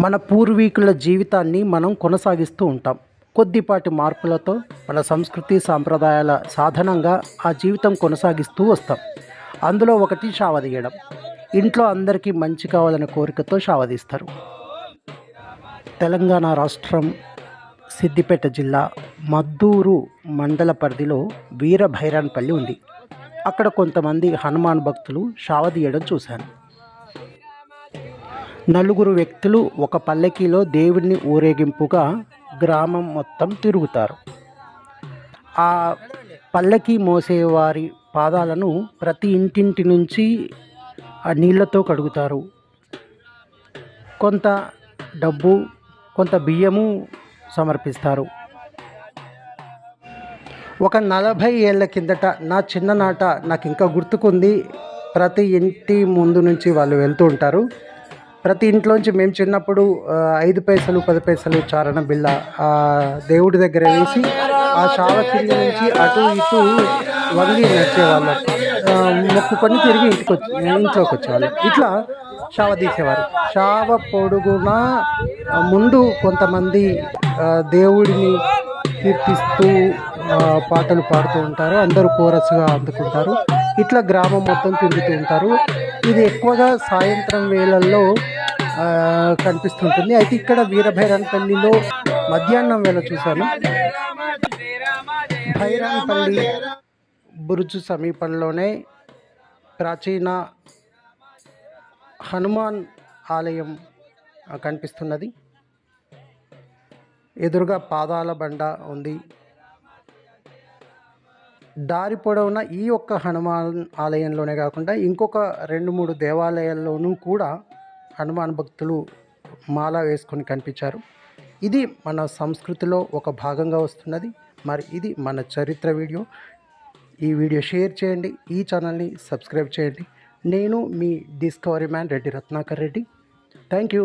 మన పూర్వీకుల జీవితాన్ని మనం కొనసాగిస్తూ ఉంటాం. కొద్దిపాటి మార్పులతో మన సంస్కృతి సాంప్రదాయాల సాధనంగా ఆ జీవితం కొనసాగిస్తూ వస్తాం. అందులో ఒకటి షావదీయడం ఇంట్లో అందరికీ మంచి కావాలనే కోరికతో షావదీస్తారు తెలంగాణ రాష్ట్రం సిద్దిపేట జిల్లా మద్దూరు మండల పరిధిలో వీరభైరాన్పల్లి ఉంది. అక్కడ కొంతమంది హనుమాన్ భక్తులు షావదీయడం చూశాను. నలుగురు వ్యక్తులు ఒక పల్లకీలో దేవుడిని ఊరేగింపుగా గ్రామం మొత్తం తిరుగుతారు. ఆ పల్లకి మోసేవారి పాదాలను ప్రతి ఇంటింటి నుంచి ఆ నీళ్ళతో కడుగుతారు. కొంత డబ్బు కొంత బియ్యము సమర్పిస్తారు. ఒక నలభై ఏళ్ళ కిందట నా చిన్ననాట నాకు ఇంకా గుర్తుకుంది. ప్రతి ఇంటి ముందు నుంచి వాళ్ళు వెళ్తూ ఉంటారు. ప్రతి ఇంట్లోంచి మేము చిన్నప్పుడు ఐదు పైసలు పది పైసలు చారణ బిళ్ళ దేవుడి దగ్గర వేసి ఆ షావ కింద నుంచి అటు ఇటు వంగి నడిచేవాళ్ళం. మొక్కుకొని తిరిగి ఇంటికి వచ్చి ఇంట్లోకి వచ్చేవాళ్ళం. ఇట్లా షావ తీసేవారు. షావ పొడుగున ముందు కొంతమంది దేవుడిని కీర్తిస్తూ పాటలు పాడుతూ ఉంటారు. అందరూ కోరస్గా అందుకుంటారు. ఇట్లా గ్రామం మొత్తం తిరుగుతూ ఉంటారు. ఇది ఎక్కువగా సాయంత్రం వేళల్లో కనిపిస్తుంటుంది. అయితే ఇక్కడ వీరభైరన్పల్లిలో మధ్యాహ్నం వేళ చూశాను. భైరన్పల్లి బురుజు సమీపంలోనే ప్రాచీన హనుమాన్ ఆలయం కనిపిస్తున్నది. ఎదురుగా పాదాల బండ ఉంది. దారి పొడవున ఈ ఒక్క హనుమాన్ ఆలయంలోనే కాకుండా ఇంకొక రెండు మూడు దేవాలయాల్లోనూ కూడా హనుమాన్ భక్తులు మాల వేసుకొని కనిపించారు. ఇది మన సంస్కృతిలో ఒక భాగంగా వస్తున్నది. మరి ఇది మన చరిత్ర వీడియో. ఈ వీడియో షేర్ చేయండి. ఈ ఛానల్ని సబ్స్క్రైబ్ చేయండి. నేను మీ discovery man Reddy Ratnakar Reddy. Thank you.